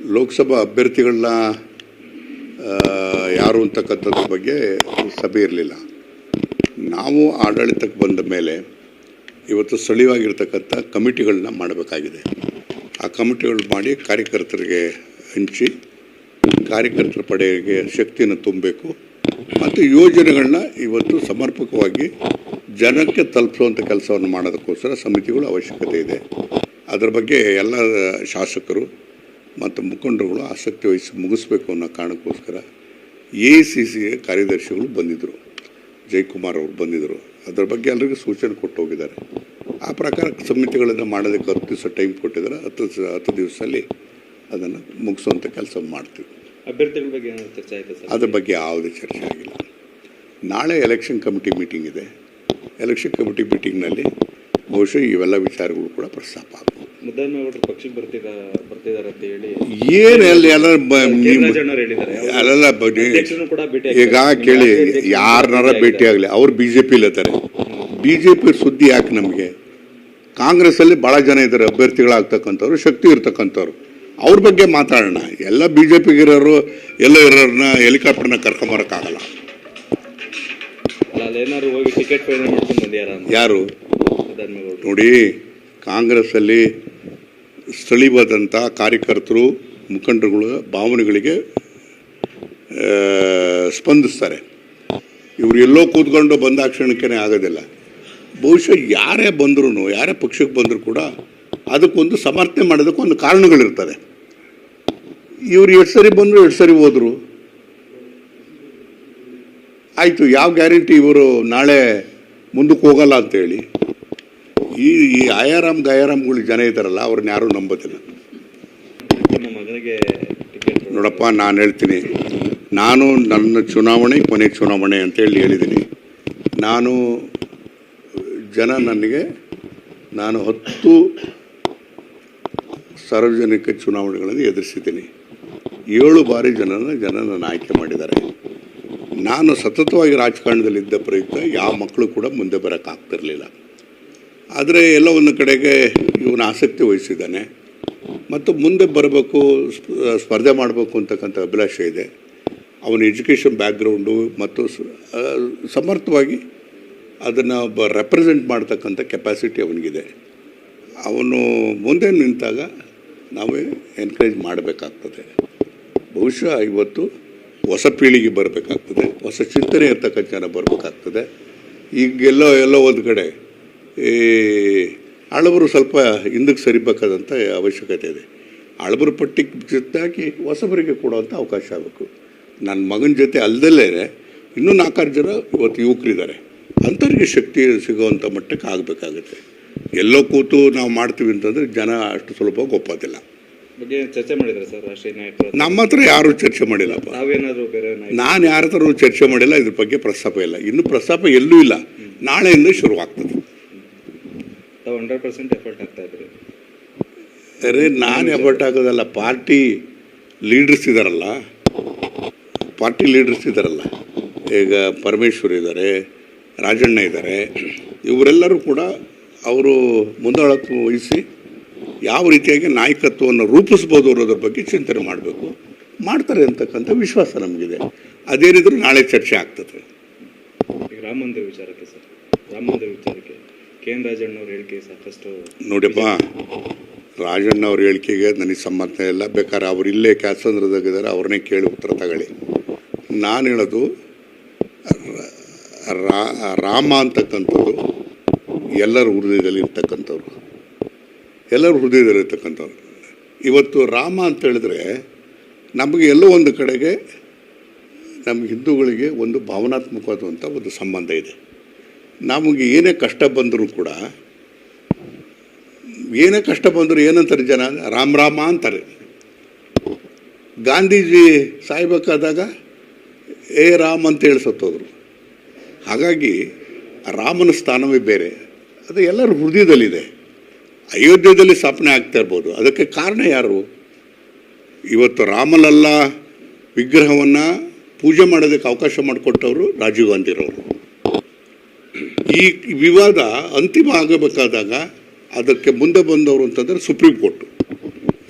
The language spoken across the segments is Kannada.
ಲೋಕಸಭಾ ಅಭ್ಯರ್ಥಿಗಳನ್ನ ಯಾರು ಅಂತಕ್ಕಂಥದ್ರ ಬಗ್ಗೆ ಸಭೆ ಇರಲಿಲ್ಲ. ನಾವು ಆಡಳಿತಕ್ಕೆ ಬಂದ ಮೇಲೆ ಇವತ್ತು ಸ್ಥಳೀಯವಾಗಿರ್ತಕ್ಕಂಥ ಕಮಿಟಿಗಳನ್ನ ಮಾಡಬೇಕಾಗಿದೆ. ಆ ಕಮಿಟಿಗಳು ಮಾಡಿ ಕಾರ್ಯಕರ್ತರಿಗೆ ಹಂಚಿ, ಕಾರ್ಯಕರ್ತರ ಪಡೆಗೆ ಶಕ್ತಿಯನ್ನು ತುಂಬಬೇಕು ಮತ್ತು ಯೋಜನೆಗಳನ್ನ ಇವತ್ತು ಸಮರ್ಪಕವಾಗಿ ಜನಕ್ಕೆ ತಲುಪಿಸುವಂಥ ಕೆಲಸವನ್ನು ಮಾಡೋದಕ್ಕೋಸ್ಕರ ಸಮಿತಿಗಳು ಅವಶ್ಯಕತೆ ಇದೆ. ಅದರ ಬಗ್ಗೆ ಎಲ್ಲ ಶಾಸಕರು ಮತ್ತು ಮುಖಂಡರುಗಳು ಆಸಕ್ತಿ ವಹಿಸಿ ಮುಗಿಸ್ಬೇಕು ಅನ್ನೋ ಕಾರಣಕ್ಕೋಸ್ಕರ ಎ ಸಿ ಸಿ ಕಾರ್ಯದರ್ಶಿಗಳು ಬಂದಿದ್ದರು ಜಯಕುಮಾರ್ ಅವರು ಬಂದಿದ್ದರು ಅದರ ಬಗ್ಗೆ ಎಲ್ಲರಿಗೂ ಸೂಚನೆ ಕೊಟ್ಟು ಹೋಗಿದ್ದಾರೆ. ಆ ಪ್ರಕಾರ ಸಮಿತಿಗಳನ್ನು ಮಾಡೋದಕ್ಕೆ ಹತ್ತು ದಿವಸ ಟೈಮ್ ಕೊಟ್ಟಿದ್ದಾರೆ. ಹತ್ತು ದಿವಸ ಹತ್ತು ದಿವಸದಲ್ಲಿ ಅದನ್ನು ಮುಗಿಸುವಂಥ ಕೆಲಸ ಮಾಡ್ತೀವಿ. ಅಭ್ಯರ್ಥಿಗಳ ಬಗ್ಗೆ ಏನಾದ್ರು ಚರ್ಚೆ ಆಯ್ತಾ ಅದ್ರ ಬಗ್ಗೆ ಯಾವುದೇ ಚರ್ಚೆ ಆಗಿಲ್ಲ. ನಾಳೆ ಎಲೆಕ್ಷನ್ ಕಮಿಟಿ ಮೀಟಿಂಗ್ ಇದೆ. ಎಲೆಕ್ಷನ್ ಕಮಿಟಿ ಮೀಟಿಂಗ್ನಲ್ಲಿ ಬಹುಶಃ ಇವೆಲ್ಲ ವಿಚಾರಗಳು ಕೂಡ ಪ್ರಸ್ತಾಪ ಆಗ್ಬೋದು. ಮುದ್ದನ್ಮೇಗೌಡರು ಪಕ್ಷಕ್ಕೆ ಬರ್ತಿದ ಬರ್ತಿದ್ದಾರೆ ಅಂತ ಹೇಳಿ ಏನು ಅಲ್ಲೆಲ್ಲ ಈಗ ಕೇಳಿ ಯಾರನ್ನಾರ ಭೇಟಿ ಆಗಲಿ. ಅವ್ರು ಬಿ ಜೆ ಪಿ ಇಲ್ಲತ್ತಾರೆ ಬಿ ಜೆ ಪಿ ಸುದ್ದಿ ಯಾಕೆ ನಮಗೆ? ಕಾಂಗ್ರೆಸ್ಸಲ್ಲಿ ಭಾಳ ಜನ ಇದ್ದಾರೆ ಅಭ್ಯರ್ಥಿಗಳಾಗ್ತಕ್ಕಂಥವ್ರು ಶಕ್ತಿ ಇರ್ತಕ್ಕಂಥವ್ರು. ಅವ್ರ ಬಗ್ಗೆ ಮಾತಾಡೋಣ. ಎಲ್ಲ ಬಿ ಜೆ ಪಿಗಿರೋರು ಎಲ್ಲ ಇರೋರನ್ನ ಹೆಲಿಕಾಪ್ಟರ್ನ ಕರ್ಕೊಂಬರಕ್ಕಾಗಲ್ಲ. ಅಲ್ಲ ಯಾರು? ನೋಡಿ ನೋಡಿ ಕಾಂಗ್ರೆಸ್ಸಲ್ಲಿ ಸ್ಥಳೀಯವಾದಂಥ ಕಾರ್ಯಕರ್ತರು, ಮುಖಂಡರುಗಳ ಭಾವನೆಗಳಿಗೆ ಸ್ಪಂದಿಸ್ತಾರೆ. ಇವರು ಎಲ್ಲೋ ಕೂತ್ಕೊಂಡು ಬಂದಾಕ್ಷಣಕ್ಕೇ ಆಗೋದಿಲ್ಲ. ಬಹುಶಃ ಯಾರೇ ಬಂದರೂ ಯಾರೇ ಪಕ್ಷಕ್ಕೆ ಬಂದರೂ ಕೂಡ ಅದಕ್ಕೊಂದು ಸಮರ್ಥನೆ ಮಾಡೋದಕ್ಕೆ ಒಂದು ಕಾರಣಗಳಿರ್ತದೆ ಇವರು ಎಷ್ಟು ಸರಿ ಬಂದರು, ಎಷ್ಟು ಸರಿ ಹೋದರು? ಆಯಿತು, ಯಾವ ಗ್ಯಾರಂಟಿ ಇವರು ನಾಳೆ ಮುಂದಕ್ಕೆ ಹೋಗಲ್ಲ ಅಂತೇಳಿ. ಈ ಈ ಆಯಾರಾಮ್ ಗಯಾರಾಮ್ಗಳು ಜನ ಇದ್ದಾರಲ್ಲ ಅವ್ರನ್ನ ಯಾರೂ ನಂಬೋದಿಲ್ಲ. ನೋಡಪ್ಪ ನಾನು ಹೇಳ್ತೀನಿ. ನಾನು ನನ್ನ ಚುನಾವಣೆ ಕೊನೆ ಚುನಾವಣೆ ಅಂತೇಳಿ ಹೇಳಿದ್ದೀನಿ. ನಾನು ಜನ ನನಗೆ ನಾನು ಹತ್ತು ಸಾರ್ವಜನಿಕ ಚುನಾವಣೆಗಳನ್ನು ಎದುರಿಸಿದ್ದೀನಿ. ಏಳು ಬಾರಿ ಜನನ ಜನ ನನ್ನ ಆಯ್ಕೆ ಮಾಡಿದ್ದಾರೆ. ನಾನು ಸತತವಾಗಿ ರಾಜಕಾರಣದಲ್ಲಿದ್ದ ಪ್ರಯುಕ್ತ ಯಾವ ಮಕ್ಕಳು ಕೂಡ ಮುಂದೆ ಬರೋಕ್ಕಾಗ್ತಿರ್ಲಿಲ್ಲ. ಆದರೆ ಎಲ್ಲ ಒಂದು ಕಡೆಗೆ ಇವನು ಆಸಕ್ತಿ ವಹಿಸಿದ್ದಾನೆ. ಮತ್ತು ಮುಂದೆ ಬರಬೇಕು, ಸ್ಪ- ಸ್ಪರ್ಧೆ ಮಾಡಬೇಕು ಅಂತಕ್ಕಂಥ ಅಭಿಲಾಷೆ ಇದೆ. ಅವನ ಎಜುಕೇಷನ್ ಬ್ಯಾಕ್ಗ್ರೌಂಡು ಮತ್ತು ಸಮರ್ಥವಾಗಿ ಅದನ್ನು ಬ ರೆಪ್ರೆಸೆಂಟ್ ಮಾಡ್ತಕ್ಕಂಥ ಕೆಪಾಸಿಟಿ ಅವನಿಗಿದೆ. ಅವನು ಮುಂದೆ ನಿಂತಾಗ ನಾವೇ ಎನ್ಕರೇಜ್ ಮಾಡಬೇಕಾಗ್ತದೆ. ಬಹುಶಃ ಇವತ್ತು ಹೊಸ ಪೀಳಿಗೆ ಬರಬೇಕಾಗ್ತದೆ, ಹೊಸ ಚಿಂತನೆ ಇರ್ತಕ್ಕಂಥ ಜನ ಬರಬೇಕಾಗ್ತದೆ. ಈಗ ಎಲ್ಲೋ ಎಲ್ಲೋ ಒಂದು ಕಡೆ ಈ ಹಳಬರು ಸ್ವಲ್ಪ ಹಿಂದಕ್ಕೆ ಸರಿಬೇಕಾದಂಥ ಅವಶ್ಯಕತೆ ಇದೆ. ಹಳಬರು ಪಟ್ಟಿಗೆ ಜೊತೆಗೆ ಹೊಸಬರಿಗೆ ಕೊಡುವಂಥ ಅವಕಾಶ ಆಗಬೇಕು. ನನ್ನ ಮಗನ ಜೊತೆ ಅಲ್ಲದಲ್ಲೇ ಇನ್ನೂ ನಾಲ್ಕಾರು ಜನ ಇವತ್ತು ಯುವಕರಿದ್ದಾರೆ. ಅಂಥವ್ರಿಗೆ ಶಕ್ತಿ ಸಿಗುವಂಥ ಮಟ್ಟಕ್ಕೆ ಆಗಬೇಕಾಗುತ್ತೆ. ಎಲ್ಲೋ ಕೂತು ನಾವು ಮಾಡ್ತೀವಿ ಅಂತಂದರೆ ಜನ ಅಷ್ಟು ಸ್ವಲ್ಪ ಒಪ್ಪೋದಿಲ್ಲ. ಬಗ್ಗೆ ಚರ್ಚೆ ಮಾಡಿದ್ರೆ ಸರ್ ರಾಷ್ಟ್ರೀಯ ನಾಯಕರು? ನಮ್ಮ ಹತ್ರ ಯಾರೂ ಚರ್ಚೆ ಮಾಡಿಲ್ಲಪ್ಪ. ನಾವೇನಾದರೂ ಬೇರೆ ನಾನು ಯಾರ ಹತ್ರ ಚರ್ಚೆ ಮಾಡಿಲ್ಲ ಇದ್ರ ಬಗ್ಗೆ ಪ್ರಸ್ತಾಪ ಇಲ್ಲ. ಇನ್ನು ಪ್ರಸ್ತಾಪ ಎಲ್ಲೂ ಇಲ್ಲ. ನಾಳೆಯಿಂದ ಶುರುವಾಗ್ತದೆ. ಹಂಡ್ರೆಡ್ ಪರ್ಸೆಂಟ್ ಎಫರ್ಟ್ ಆಗ್ತಾ ಇದ್ರಿ ಅರೆ ನಾನು ಎಫರ್ಟ್ ಹಾಕೋದಲ್ಲ ಪಾರ್ಟಿ ಲೀಡರ್ಸ್ ಇದ್ದಾರಲ್ಲ ಪಾರ್ಟಿ ಲೀಡರ್ಸ್ ಇದ್ದಾರಲ್ಲ ಈಗ ಪರಮೇಶ್ವರ್ ಇದ್ದಾರೆ ರಾಜಣ್ಣ ಇದ್ದಾರೆ ಇವರೆಲ್ಲರೂ ಕೂಡ ಅವರು ಮುಂದಾಳತ್ವ ವಹಿಸಿ ಯಾವ ರೀತಿಯಾಗಿ ನಾಯಕತ್ವವನ್ನು ರೂಪಿಸ್ಬೋದು ಅನ್ನೋದ್ರ ಬಗ್ಗೆ ಚಿಂತನೆ ಮಾಡಬೇಕು. ಮಾಡ್ತಾರೆ ಅಂತಕ್ಕಂಥ ವಿಶ್ವಾಸ ನಮಗಿದೆ. ಅದೇನಿದ್ರು ನಾಳೆ ಚರ್ಚೆ ಆಗ್ತದೆ. ರಾಮ ಮಂದಿರ ವಿಚಾರಕ್ಕೆ ಸರ್. ರಾಮ ಮಂದಿರ ವಿಚಾರಕ್ಕೆ. ಕೆ ಎನ್ ರಾಜಣ್ಣವ್ರ ಹೇಳಿಕೆ ಸಾಕಷ್ಟು ನೋಡಿಯಪ್ಪ ರಾಜಣ್ಣ ಅವ್ರ ಹೇಳಿಕೆಗೆ ನನಗೆ ಸಂಬಂಧ ಇಲ್ಲ, ಬೇಕಾದ್ರೆ ಅವ್ರು ಇಲ್ಲೇ ಕ್ಯಾಸಂದ್ರದಾಗಿದ್ದಾರೆ ಅವ್ರನ್ನೇ ಕೇಳಿ ಉತ್ತರ ತಗೊಳ್ಳಿ. ನಾನು ಹೇಳೋದು ರಾಮ ಅಂತಕ್ಕಂಥವ್ರು ಎಲ್ಲರ ಹೃದಯದಲ್ಲಿ ಇರ್ತಕ್ಕಂಥವ್ರು. ಎಲ್ಲರ ಹೃದಯದಲ್ಲಿ ಇರ್ತಕ್ಕಂಥವ್ರು. ಇವತ್ತು ರಾಮ ಅಂತ ಹೇಳಿದ್ರೆ ನಮಗೆ ಎಲ್ಲೋ ಒಂದು ಕಡೆಗೆ ನಮ್ಮ ಹಿಂದೂಗಳಿಗೆ ಒಂದು ಭಾವನಾತ್ಮಕವಾದಂಥ ಒಂದು ಸಂಬಂಧ ಇದೆ. ನಮಗೆ ಏನೇ ಕಷ್ಟ ಬಂದರೂ ಕೂಡ, ಏನೇ ಕಷ್ಟ ಬಂದರೂ ಏನಂತಾರೆ ಜನ? ರಾಮ್ ರಾಮ ಅಂತಾರೆ. ಗಾಂಧೀಜಿ ಸಾಯ್ಬೇಕಾದಾಗ, ಏ ರಾಮ್ ಅಂತ ಹೇಳಿ ಸತ್ತೋದ್ರು. ಹಾಗಾಗಿ ರಾಮನ ಸ್ಥಾನವೇ ಬೇರೆ. ಅದು ಎಲ್ಲರ ಹೃದಯದಲ್ಲಿದೆ. ಅಯೋಧ್ಯೆಯಲ್ಲಿ ಸ್ಥಾಪನೆ ಆಗ್ತಾ ಇರ್ಬೋದು. ಅದಕ್ಕೆ ಕಾರಣ ಯಾರು? ಇವತ್ತು ರಾಮಲಲ್ಲ ವಿಗ್ರಹವನ್ನು ಪೂಜೆ ಮಾಡೋದಕ್ಕೆ ಅವಕಾಶ ಮಾಡಿಕೊಟ್ಟವರು ರಾಜೀವ್ ಗಾಂಧಿರವರು. ಈ ವಿವಾದ ಅಂತಿಮ ಆಗಬೇಕಾದಾಗ ಅದಕ್ಕೆ ಮುಂದೆ ಬಂದವರು ಅಂತಂದರೆ ಸುಪ್ರೀಂ ಕೋರ್ಟ್.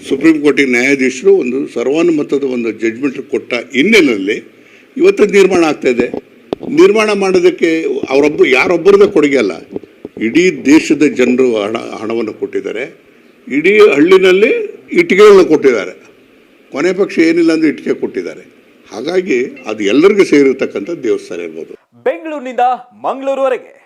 ಸುಪ್ರೀಂ ಕೋರ್ಟಿಗೆ ನ್ಯಾಯಾಧೀಶರು ಒಂದು ಸರ್ವಾನುಮತದ ಒಂದು ಜಡ್ಜ್ಮೆಂಟ್ ಕೊಟ್ಟ ಹಿನ್ನೆಲೆಯಲ್ಲಿ ಇವತ್ತು ನಿರ್ಮಾಣ ಆಗ್ತಾ ಇದೆ. ನಿರ್ಮಾಣ ಮಾಡೋದಕ್ಕೆ ಅವರೊಬ್ಬರು ಯಾರೊಬ್ಬರದ ಕೊಡುಗೆ ಅಲ್ಲ. ಇಡೀ ದೇಶದ ಜನರು ಹಣ, ಹಣವನ್ನು ಕೊಟ್ಟಿದ್ದಾರೆ. ಇಡೀ ಹಳ್ಳಿನಲ್ಲಿ ಇಟ್ಟಿಗೆಗಳನ್ನ ಕೊಟ್ಟಿದ್ದಾರೆ. ಕೊನೆ ಪಕ್ಷ ಏನಿಲ್ಲ ಅಂದರೆ ಇಟ್ಟಿಗೆ ಕೊಟ್ಟಿದ್ದಾರೆ. ಹಾಗಾಗಿ ಅದು ಎಲ್ಲರಿಗೂ ಸೇರಿರ್ತಕ್ಕಂಥ ದೇವಸ್ಥಾನ ಇರ್ಬೋದು. ಬೆಂಗಳೂರಿನಿಂದ ಮಂಗಳೂರುವರೆಗೆ.